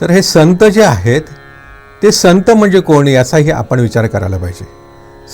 तर हे संत जे आहेत ते संत म्हणजे कोण याचाही आपण विचार करायला पाहिजे.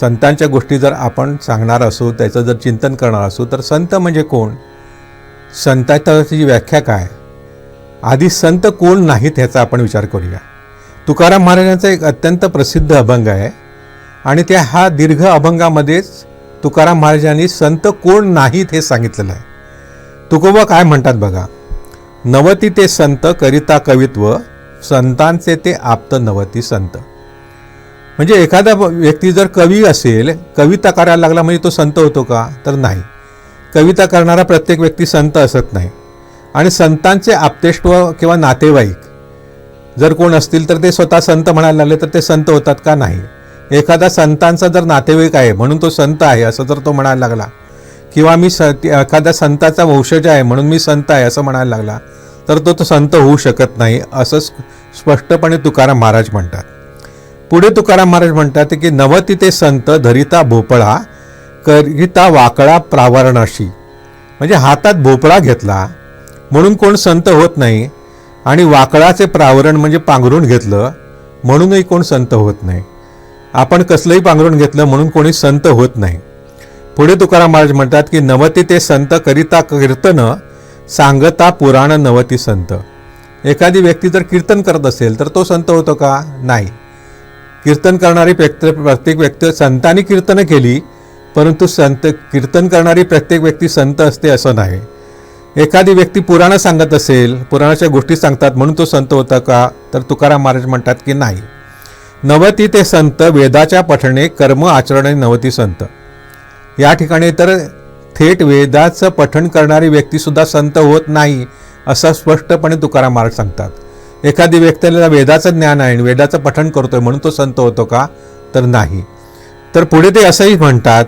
संतांच्या गोष्टी जर आपण सांगणार असू त्याचं जर चिंतन करणार असू तर संत म्हणजे कोण? संताची व्याख्या काय? आधी संत कोण नाहीत ह्याचा आपण विचार करूया. तुकाराम महाराजांचा एक अत्यंत प्रसिद्ध अभंग आहे आणि त्या हा दीर्घ अभंगामध्येच तुकाराम महाराजांनी संत कोण नाहीत हे सांगितलेलं आहे. तुकोबा काय म्हणतात बघा? नवती ते संत करिता कवित्व संतांचे ते आप्त नवती संत. म्हणजे एखादा व्यक्ती जर कवी असेल कविता करायला लागला म्हणजे तो संत होतो का? तर नाही. कविता करणारा प्रत्येक व्यक्ती संत असत नाही. आणि संतांचे आप्तेष्ट किंवा नातेवाईक जर कोण असतील तर ते स्वतः संत म्हणायला लागले तर ते संत होतात का नाही? एखादा संतांचा जर नातेवाईक आहे म्हणून तो संत आहे असं जर तो म्हणायला लागला किंवा मी स एखाद्या संताचा वंशज आहे म्हणून मी संत आहे असं म्हणायला लागला तर तो तो संत होऊ शकत नाही असं स्पष्टपणे तुकाराम महाराज म्हणतात. पुढे तुकाराम महाराज म्हणतात की नवती ते संत धरिता भोपळा करिता वाकळा प्रावरणाशी. म्हणजे हातात भोपळा घेतला म्हणून कोण संत होत नाही आणि वाकळाचे प्रावरण म्हणजे पांघरून घेतलं म्हणूनही कोण संत होत नाही. आपण कसलंही पांघरून घेतलं म्हणून कोणी संत होत नाही. पुढे तुकाराम महाराज म्हणतात की नवती ते संत करिता कीर्तन सांगता पुराण नवती संत. एखादी व्यक्ती जर कीर्तन करत असेल तर तो संत होतो का? नाही. कीर्तन करणारी व्यक्ती प्रत्येक व्यक्ती संतांनी कीर्तनं केली परंतु संत कीर्तन करणारी प्रत्येक व्यक्ती संत असते असं नाही. एखादी व्यक्ती पुराणं सांगत असेल पुराणाच्या गोष्टी सांगतात म्हणून तो संत होता का? तर तुकाराम महाराज म्हणतात की नाही. नवती ते संत वेदाच्या पठणे कर्म आचरणे नवती संत. या ठिकाणी तर थेट वेदाचं पठण करणारी व्यक्तीसुद्धा संत होत नाही असं स्पष्टपणे तुकाराम महाराज सांगतात. एखादी व्यक्तीला वेदाचं ज्ञान आहे आणि वेदाचं पठण करतोय म्हणून तो संत होतो का? तर नाही. तर पुढे ते असंही म्हणतात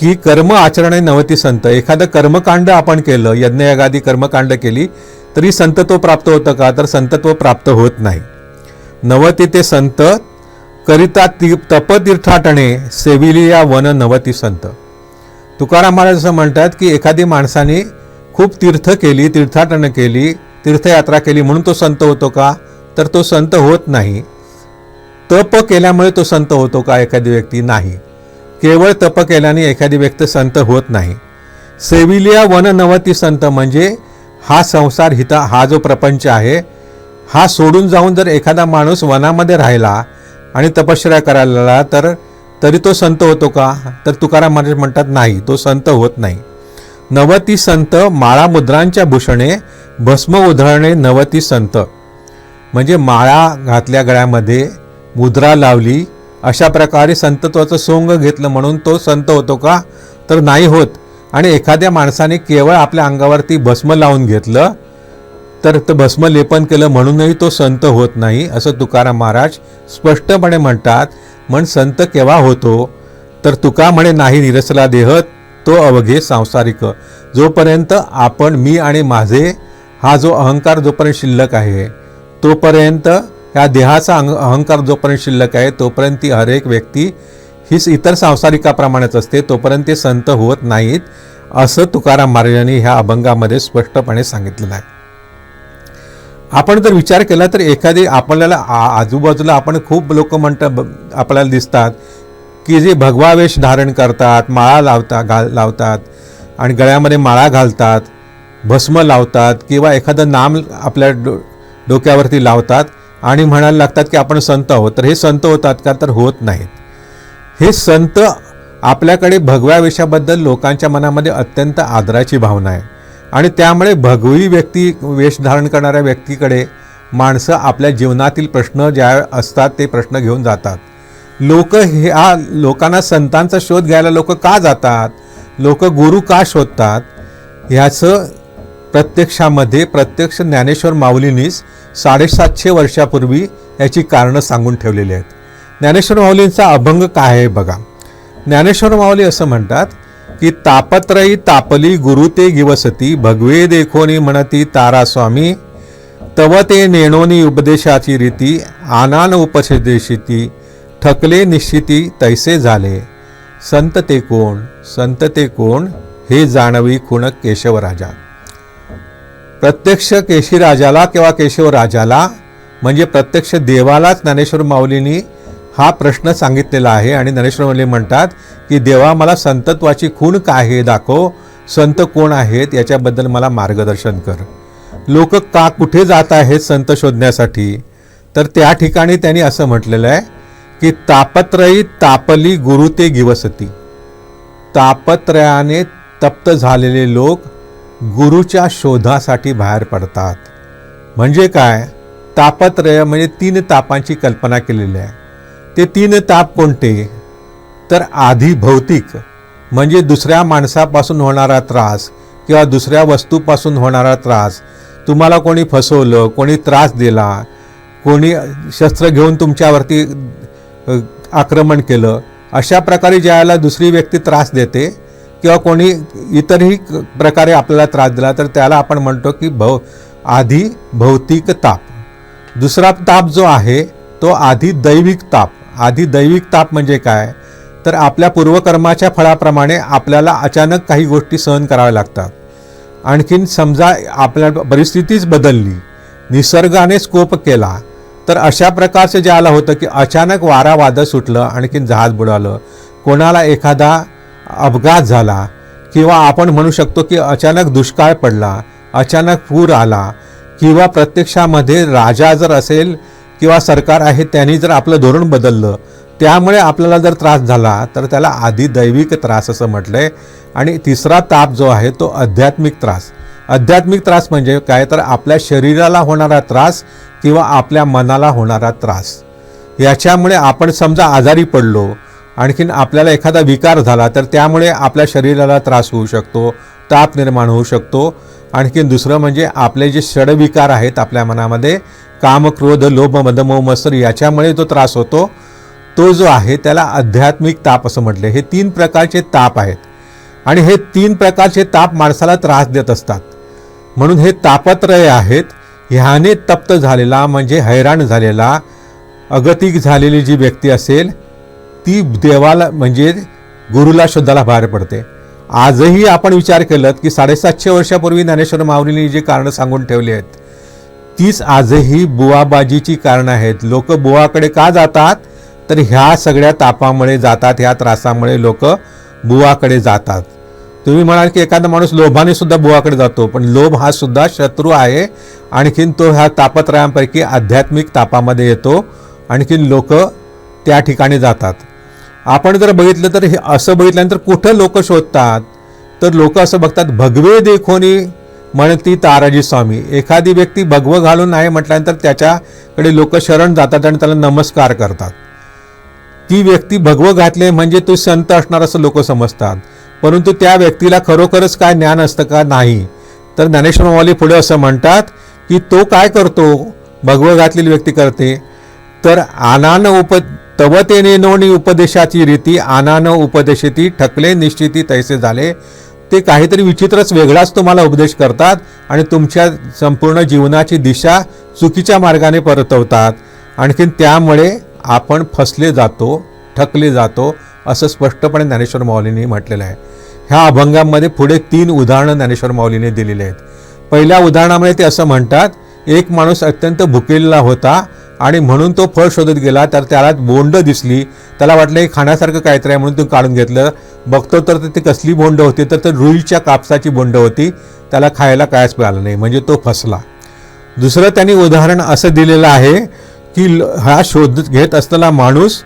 की कर्म आचरणे नवती संत. एखादं कर्मकांड आपण केलं यज्ञयागादी कर्मकांड केली तरी संतत्व प्राप्त होतं का? तर संतत्व प्राप्त होत नाही. नवती ते संत करिता ती तपतीर्थाटणे सेविलिया वन नवती संत. तुकाराम महाराज असं म्हणतात की एखादी माणसाने खूप तीर्थ केली तीर्थाटनं केली तीर्थयात्रा केली म्हणून तो संत होतो का? तर तो संत होत नाही. तप केल्यामुळे तो संत होतो का? एखादी व्यक्ती नाही. केवळ तप केल्याने एखादी व्यक्ती संत होत नाही. सेविलिया वन नवती संत म्हणजे हा संसार हिता हा जो प्रपंच आहे हा सोडून जाऊन जर एखादा माणूस वनामध्ये राहिला आणि तपश्चर्या करायला लागला तर तरी तो संत होतो का? तर तुकाराम महाराज म्हणतात नाही तो संत होत नाही. नवती संत माळा मुद्रांच्या भूषणे भस्म उधळणे नवती संत. म्हणजे माळा घातल्या गळ्यामध्ये मुद्रा लावली अशा प्रकारे संतत्वाचं सोंग घेतलं म्हणून तो संत होतो का? तर नाही होत. आणि एखाद्या माणसाने केवळ आपल्या अंगावरती भस्म लावून घेतलं तर ते भस्म लेपन केलं म्हणूनही तो संत होत नाही असं तुकाराम महाराज स्पष्टपणे म्हणतात. म्हण संत केव्हा होतो? तर तुका म्हणे नाही निरसला देह तो अवघे सांसारिक. जोपर्यंत आपण मी आणि माझे हा जो अहंकार जोपर्यंत शिल्लक आहे तोपर्यंत ह्या देहाचा अंग अहंकार जोपर्यंत शिल्लक आहे तोपर्यंत ती हरेक व्यक्ती हीच इतर सांसारिकाप्रमाणेच असते तोपर्यंत ते संत होत नाहीत असं तुकाराम महाराजांनी ह्या अभंगामध्ये स्पष्टपणे सांगितलेलं आहे. आपण जर विचार केला तर एखादी आपल्याला आ- आजूबाजूला आपण खूप लोक म्हणतात ब- आपल्याला दिसतात की जे भगवा वेश धारण करतात माळा लावता घाल लावतात आणि गळ्यामध्ये माळा घालतात भस्म लावतात किंवा एखादं नाम आपल्या डो डोक्यावरती लावतात आणि म्हणायला लागतात की आपण संत आहोत. तर हे संत होतात का? तर होत नाहीत. हे संत आपल्याकडे भगव्या वेशाबद्दल लोकांच्या मनामध्ये अत्यंत आदराची भावना आहे. आणि त्यामुळे भगवी व्यक्ती वेश धारण करणाऱ्या व्यक्तीकडे माणसं आपल्या जीवनातील प्रश्न ज्या असतात ते प्रश्न घेऊन जातात. लोक ह्या लोकांना संतांचा शोध घ्यायला लोक का जातात? लोक गुरु का शोधतात? ह्याचं प्रत्यक्षामध्ये प्रत्यक्ष ज्ञानेश्वर माऊलींनीच साडेसातशे वर्षापूर्वी याची कारणं सांगून ठेवलेली आहेत. ज्ञानेश्वर माऊलींचा अभंग काय आहे बघा. ज्ञानेश्वर माऊली असं म्हणतात की तापत्रयी तापली गुरु ते गिवसती भगवे देखोनी म्हणती तारा स्वामी तव ते नेणोनी उपदेशाची रीती आनान उपदेशिती ठकले निश्चिती तैसे झाले. संत ते कोण? संत ते कोण? हे जाणवी खुण केशवराजा. प्रत्यक्ष केशीराजाला किंवा केशवराजाला म्हणजे प्रत्यक्ष देवालाच ज्ञानेश्वर माऊलींनी हा प्रश्न सांगितलेला आहे आणि ज्ञानेश्वर माऊली म्हणतात की देवा मला संतत्वाची खूण काय हे दाखव. संत कोण आहेत? याच्याबद्दल मला मार्गदर्शन कर. लोक का कुठे जात आहेत संत शोधण्यासाठी? तर त्या ठिकाणी त्यांनी असं म्हटलेलं आहे की तापत्रयी तापली गुरु ते गिवसती. तापत्रयाने तप्त झालेले लोक गुरुच्या शोधासाठी बाहेर पडतात. म्हणजे काय? तापत्रय म्हणजे तीन तापांची कल्पना केलेली आहे. ते तीन ताप कोणते? तर आधी भौतिक म्हणजे दुसऱ्या माणसापासून होणारा त्रास किंवा दुसऱ्या वस्तूपासून होणारा त्रास. तुम्हाला कोणी फसवलं कोणी त्रास दिला कोणी शस्त्र घेऊन तुमच्यावरती आक्रमण केलं अशा प्रकारे ज्यावेळेला दुसरी व्यक्ती त्रास देते किंवा कोणी इतरही प्रकारे आपल्याला त्रास दिला तर त्याला आपण म्हणतो की भौ आधी भौतिक ताप. दुसरा ताप जो आहे तो आधी दैविक ताप. आधी दैविक ताप म्हणजे काय? तर आपल्या पूर्वकर्माच्या फळाप्रमाणे आपल्याला अचानक काही गोष्टी सहन कराव्या लागतात. आणखीन समजा आपल्या परिस्थितीच बदलली निसर्गाने स्कोप केला तर अशा प्रकारचं जे आलं होतं की अचानक वारा वादळ सुटलं आणखीन जहाज बुडालं कोणाला एखादा अपघात झाला किंवा आपण म्हणू शकतो की अचानक दुष्काळ पडला अचानक पूर आला किंवा प्रत्यक्षामध्ये राजा जर असेल किंवा सरकार आहे त्यांनी जर आपलं धोरण बदललं त्यामुळे आपल्याला जर त्रास झाला तर त्याला आधी दैविक त्रास असं म्हटलंय. आणि तिसरा ताप जो आहे तो आध्यात्मिक त्रास. आध्यात्मिक त्रास म्हणजे काय? तर आपल्या शरीराला होणारा त्रास किंवा आपल्या मनाला होणारा त्रास. याच्यामुळे आपण समजा आजारी पडलो आणखीन आपल्याला एखादा विकार झाला तर त्यामुळे आपल्या शरीराला त्रास होऊ शकतो ताप निर्माण होऊ शकतो. आणखीन दुसरं म्हणजे आपले जे षडविकार आहेत आपल्या मनामध्ये काम क्रोध लोभ मद मत्सर याच्यामुळे जो त्रास होतो तो जो आहे त्याला आध्यात्मिक ताप असं म्हटले. हे तीन प्रकारचे ताप आहेत. आणि हे तीन प्रकारचे ताप माणसाला त्रास देत असतात. म्हणून हे तापत्रय आहेत. ह्याने तप्त झालेला म्हणजे हैराण झालेला अगतिक झालेली जी व्यक्ती असेल ती देवाला म्हणजे गुरुला शुद्धाला बाहेर पडते. आजही आपण विचार केलं की साडेसातशे वर्षापूर्वी ज्ञानेश्वर माऊलींनी जी कारणं सांगून ठेवली आहेत तीच आजही बुवाबाजीची कारणं आहेत. लोक बुवाकडे का जातात? तर ह्या सगळ्या तापामुळे जातात ह्या त्रासामुळे लोक बुवाकडे जातात. तुम्ही म्हणाल की एखादा माणूस लोभाने सुद्धा बुवाकडे जातो पण लोभ हा सुद्धा शत्रू आहे. आणखीन तो ह्या तापत्रयांपैकी आध्यात्मिक तापामध्ये येतो. आणखीन लोक त्या ठिकाणी जातात. आपण जर बघितलं तर हे असं बघितल्यानंतर कुठं लोक शोधतात? तर लोक असं बघतात भगवे देखोनी म्हणती ताराजी स्वामी. एखादी व्यक्ती भगवं घालून आहे म्हटल्यानंतर त्याच्याकडे लोक शरण जातात आणि त्याला नमस्कार करतात. ती व्यक्ती भगवं घातले म्हणजे तो संत असणार असं लोक समजतात. परंतु त्या व्यक्तीला खरोखरच काय ज्ञान असतं का नाही? तर ज्ञानेश्वर माऊली पुढे असं म्हणतात की तो काय करतो? भगवं घातलेली व्यक्ती करते. तर आनान उप तवतेने नोणी उपदेशाची रीती आनान उपदेशती ठकले निश्चिती तैसे झाले. ते काहीतरी विचित्रच वेगळाच तुम्हाला उपदेश करतात आणि तुमच्या संपूर्ण जीवनाची दिशा चुकीच्या मार्गाने परतवतात. आणखीन त्यामुळे आपण फसले जातो ठकले जातो असं स्पष्टपणे ज्ञानेश्वर माऊलींनी म्हटलेलं आहे. ह्या अभंगामध्ये पुढे तीन उदाहरणं ज्ञानेश्वर माऊलीने दिलेली आहेत. पहिल्या उदाहरणामध्ये ते असं म्हणतात एक माणूस अत्यंत भुकेलेला होता आणि म्हणून तो फळ शोधत गेला तर त्याला बोंड दिसली. त्याला वाटलं हे खाण्यासारखं काहीतरी आहे म्हणून तो काढून घेतलं. बघतो तर ते कसली बोंड होती तर ते रुईच्या कापसाची बोंड होती. त्याला खायला कायच मिळालं नाही म्हणजे तो फसला. दुसरं त्यांनी उदाहरण असं दिलेलं आहे की हा शोध घेत असलेला माणूस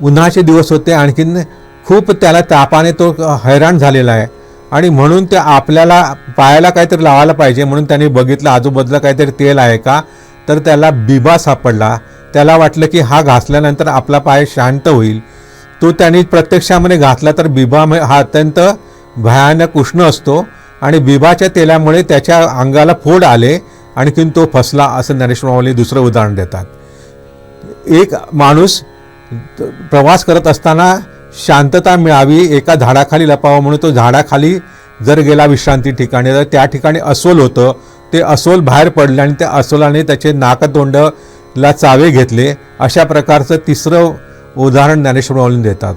उन्हाचे दिवस होते आणखीन खूप त्याला तापाने तो हैराण झालेला आहे. आणि म्हणून ते आपल्याला पायाला काहीतरी लावायला पाहिजे म्हणून त्यांनी बघितलं आजूबाजूला काहीतरी तेल आहे का? तर त्याला बिबा सापडला. त्याला वाटलं की हा घासल्यानंतर आपला पाय शांत होईल. तो त्याने प्रत्यक्षामध्ये घातला तर बिबा हा अत्यंत भयानक उष्ण असतो आणि बिबाच्या तेलामुळे त्याच्या अंगाला फोड आले आणखीन तो फसला असं ज्ञानेश्वर माऊली दुसरं उदाहरण देतात. एक माणूस प्रवास करत असताना शांतता मिळावी एका झाडाखाली लपावं म्हणून तो झाडाखाली जर गेला विश्रांती ठिकाणी तर त्या ठिकाणी अस्वल होतं ते अस्वल बाहेर पडले आणि त्या अस्वलाने त्याचे नाकतोंडला चावे घेतले. अशा प्रकारचं तिसरं उदाहरण ज्ञानेश्वर माऊली देतात.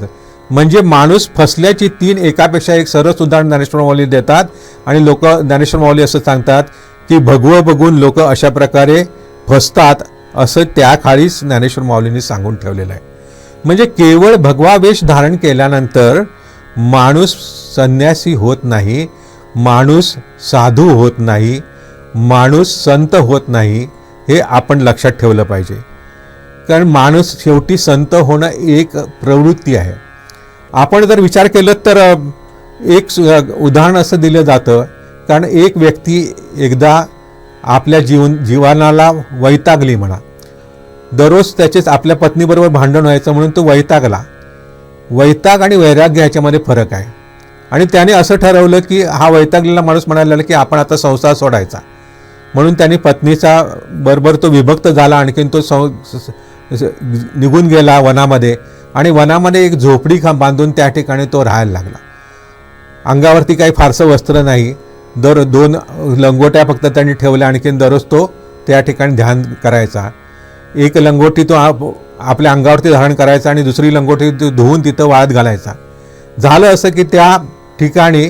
म्हणजे माणूस फसल्याची तीन एकापेक्षा एक सरस उदाहरण ज्ञानेश्वर माऊली देतात आणि लोक ज्ञानेश्वर माऊली असं सांगतात की भगवं बघून लोक अशा प्रकारे फसतात असं त्या खाळीच ज्ञानेश्वर माऊलींनी सांगून ठेवलेलं आहे. म्हणजे केवळ भगवा वेश धारण केल्यानंतर माणूस संन्यासी होत नाही माणूस साधू होत नाही माणूस संत होत नाही हे आपण लक्षात ठेवलं पाहिजे. कारण माणूस शेवटी संत होणं एक प्रवृत्ती आहे. आपण जर विचार केलं तर एक सु- उदाहरण असं दिलं जातं. कारण एक व्यक्ती एकदा आपल्या जीवन जीवनाला वैतागली म्हणा. दररोज त्याचेच आपल्या पत्नीबरोबर भांडण व्हायचं म्हणून तो वैतागला. वैताग आणि वैराग्य ह्याच्यामध्ये फरक आहे. आणि त्याने असं ठरवलं की हा वैतागलेला माणूस म्हणायला लागला की आपण आता संसार सोडायचा. म्हणून त्यांनी पत्नीचा बरोबर तो विभक्त झाला आणखीन तो सं निघून गेला वनामध्ये. आणि वनामध्ये एक झोपडी खा बांधून त्या ठिकाणी तो राहायला लागला. अंगावरती काही फारसं वस्त्र नाही. दर दोन लंगोट्या फक्त त्यांनी ठेवल्या आणखीन दररोज तो त्या ठिकाणी ध्यान करायचा. एक लंगोटी तो आप- आपल्या अंगावरती धारण करायचा आणि दुसरी लंगोटी तो धुवून तिथं वाळत घालायचा. झालं असं की त्या ठिकाणी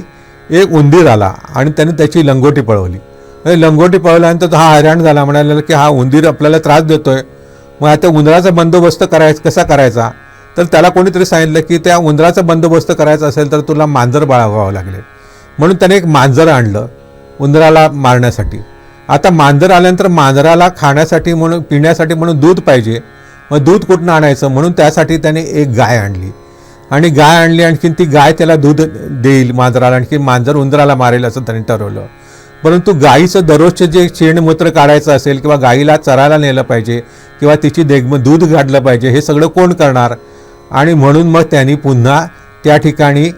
एक उंदीर आला आणि त्याने त्याची लंगोटी पळवली. आणि लंगोटी पळवल्यानंतर तो हा हैराण झाला म्हणाला की हा उंदीर आपल्याला त्रास देतोय. मग आता उंदराचा बंदोबस्त करायचा कसा करायचा? तर त्याला कोणीतरी सांगितलं की त्या उंदराचा बंदोबस्त करायचा असेल तर तुला मांजर बाळगावं लागेल. म्हणून त्याने एक मांजर आणलं उंदराला मारण्यासाठी. आता मांजर आल्यानंतर मांजराला खाण्यासाठी म्हणून पिण्यासाठी म्हणून दूध पाहिजे. मग दूध कुठनं आणायचं? म्हणून त्यासाठी त्याने एक गाय आणली. आणि गाय आणली आणखीन ती गाय त्याला दूध देईल मांजराला आणखी मांजर उंदराला मारेल असं त्याने ठरवलं. परंतु गाईचं दररोजचं जे शेणमूत्र काढायचं असेल किंवा गाईला चरायला नेलं पाहिजे किंवा तिची देग दूध काढलं पाहिजे हे सगळं कोण करणार? आणि म्हणून मग त्यांनी पुन्हा त्या ठिकाणी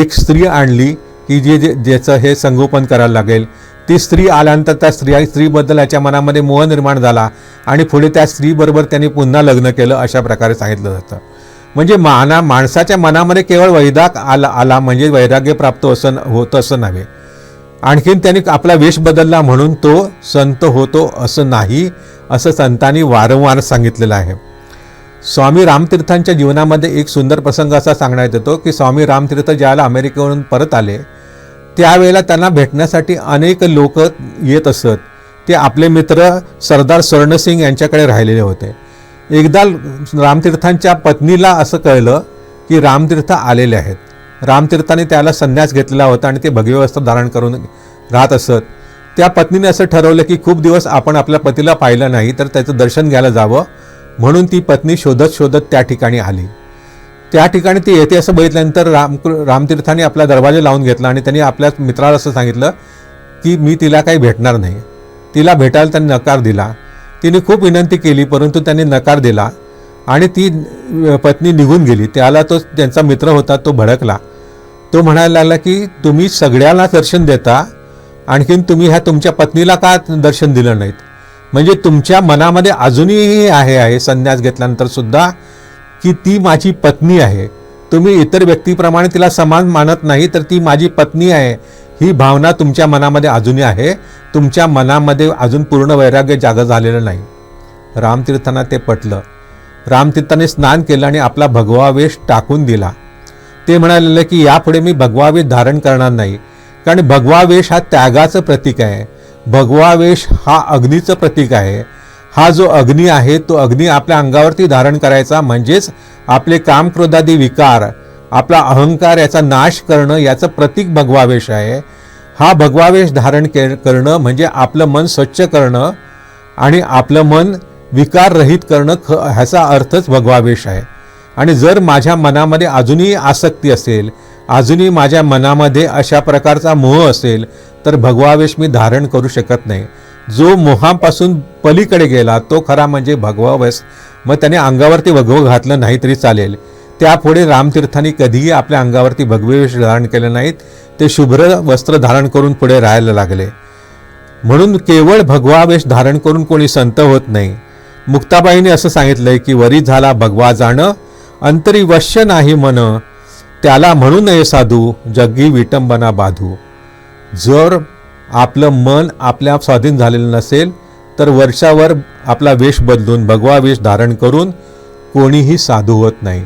एक स्त्री आणली की जे जे ज्याचं हे संगोपन करायला लागेल. ती स्त्री आल्यानंतर त्या स्त्रिया स्त्रीबद्दल याच्या मनामध्ये मोह निर्माण झाला आणि पुढे त्या स्त्रीबरोबर त्यांनी पुन्हा लग्न केलं अशा प्रकारे सांगितलं जातं. म्हणजे माना माणसाच्या मनामध्ये केवळ वैदाग आला आला म्हणजे वैराग्य प्राप्त असं होतं असं नव्हे. आणखीन त्यांनी आपला वेश बदलला म्हणून तो संत होतो असं नाही असं संतांनी वारंवार सांगितलेलं आहे. स्वामी रामतीर्थांच्या जीवनामध्ये एक सुंदर प्रसंग असा सांगण्यात येतो की स्वामी रामतीर्थ ज्यावेळेला अमेरिकेवरून परत आले त्यावेळेला त्यांना भेटण्यासाठी अनेक लोक येत असत. ते आपले मित्र सरदार स्वर्णसिंग यांच्याकडे राहिलेले होते. एकदा रामतीर्थांच्या पत्नीला असं कळलं की रामतीर्थ आलेले आहेत. रामतीर्थाने त्याला संन्यास घेतलेला होता आणि ते भगवे वस्त्र धारण करून राहत असत. त्या पत्नीने असं ठरवलं की खूप दिवस आपण आपल्या पतीला पाहिलं नाही तर त्याचं दर्शन घ्यायला जावं म्हणून ती पत्नी शोधत शोधत त्या ठिकाणी आली. त्या ठिकाणी ती येते असं बघितल्यानंतर राम रामतीर्थाने आपला दरवाजा लावून घेतला आणि त्यांनी आपल्या मित्राला असं सांगितलं की मी तिला काही भेटणार नाही. तिला भेटायला त्यांनी नकार दिला. तिने खूप विनंती केली परंतु त्यांनी नकार दिला. आणि ती पत्नी निघून गेली. त्याला तो त्यांचा मित्र होता तो भडकला. तो म्हणायला लागला की तुम्ही सगळ्यांना दर्शन देता आणखीन तुम्ही ह्या तुमच्या पत्नीला का दर्शन दिलं नाहीत? म्हणजे तुमच्या मनामध्ये अजूनही आहे आहे संन्यास घेतल्यानंतर सुद्धा की ती माझी पत्नी आहे. तुम्ही इतर व्यक्तीप्रमाणे तिला समान मानत नाही तर ती माझी पत्नी आहे. ही भावना तुमच्या मनामध्ये अजूनही आहे. तुमच्या मनामध्ये अजून पूर्ण वैराग्य जागं झालेलं नाही. रामतीर्थांना ते पटलं. रामतीर्थाने स्नान केलं आणि आपला भगवा वेश टाकून दिला. ते म्हणाले की यापुढे मी भगवा वेश धारण करणार नाही कारण भगवा वेश हा त्यागाचं प्रतीक आहे. भगवा वेश हा अग्नीचं प्रतीक आहे. हा जो अग्नी आहे तो अग्नी आपल्या अंगावरती धारण करायचा म्हणजेच आपले कामक्रोधादी विकार आपला अहंकार याचा नाश करणं याचं प्रतीक भगवावेश आहे. हा भगवावेश धारण के करणं म्हणजे आपलं मन स्वच्छ करणं आणि आपलं मन विकाररहित करणं ख ह्याचा अर्थच भगवावेश आहे. आणि जर माझ्या मनामध्ये अजूनही आसक्ती असेल अजूनही माझ्या मनामध्ये अशा प्रकारचा मोह असेल तर भगवावेश मी धारण करू शकत नाही. जो मोहापासून पलीकडे गेला तो खरा म्हणजे भगवावेश. मग त्याने अंगावरती भगवं घातलं नाही तरी चालेल. त्यापुढे रामतीर्थांनी कधीही आपल्या अंगावरती भगवेवेश धारण केले नाहीत ते शुभ्र वस्त्र धारण करून पुढे राहायला लागले. म्हणून केवळ भगवावेश धारण करून कोणी संत होत नाही. मुक्ताबाईने असं सांगितलंय की वरी झाला भगवा जाणं अंतरी वश्य नाही मन त्याला म्हणू नये साधू जग्गी विटंबना बाधू. जर आपलं मन आपल्या स्वाधीन झालेलं नसेल तर वर्षावर आपला वेश बदलून भगवा वेश धारण करून कोणीही साधू होत नाही.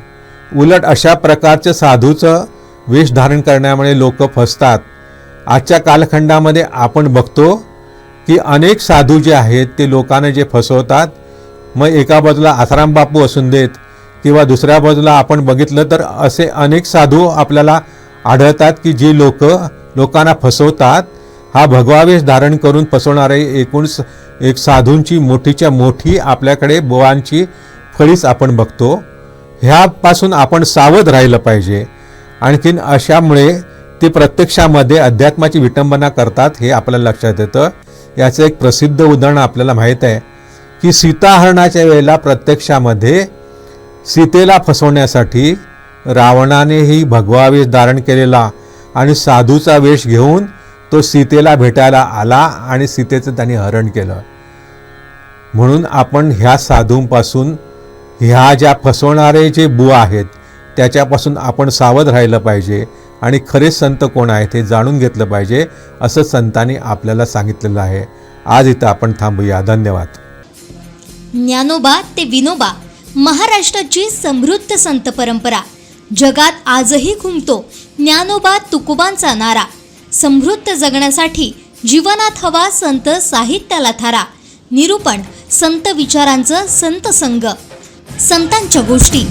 उलट अशा प्रकारच्या साधूचं वेश धारण करण्यामुळे लोक फसतात. आजच्या कालखंडामध्ये आपण बघतो की अनेक साधू जे आहेत ते लोकांना जे फसवतात मग एका बाजूला आसाराम बापू असून देत किंवा दुसऱ्या बाजूला आपण बघितलं तर असे अनेक साधू आपल्याला आढळतात की जी लोक लोकांना फसवतात. हा भगवावेश धारण करून फसवणारे एकूण स- एक साधूंची मोठीच्या मोठी आपल्याकडे बोवांची फळीच आपण बघतो. ह्यापासून आपण सावध राहिलं पाहिजे. आणखीन अशामुळे ते प्रत्यक्षामध्ये अध्यात्माची विटंबना करतात हे आपल्याला लक्षात येतं. याचं एक प्रसिद्ध उदाहरण आपल्याला माहीत आहे. की सीताहरणाच्या वेळेला प्रत्यक्षामध्ये सीतेला फसवण्यासाठी रावणानेही भगवा वेश धारण केलेला आणि साधूचा वेश घेऊन तो सीतेला भेटायला आला आणि सीतेचं त्यांनी हरण केलं. म्हणून आपण ह्या साधूंपासून ह्या ज्या फसवणारे जे बुवा आहेत त्याच्यापासून आपण सावध राहिलं पाहिजे आणि खरे संत कोण आहेत हे जाणून घेतलं पाहिजे असं संतांनी आपल्याला सांगितलेलं आहे. आज इथं आपण थांबूया. धन्यवाद. ज्ञानोबा ते विनोबा महाराष्ट्राची समृद्ध संत परंपरा. जगात आजही घुमतो ज्ञानोबा तुकोबांचा नारा. समृद्ध जगण्यासाठी जीवनात हवा संत साहित्याला थारा. निरूपण संत विचारांचं संत संग संतांच्या गोष्टी.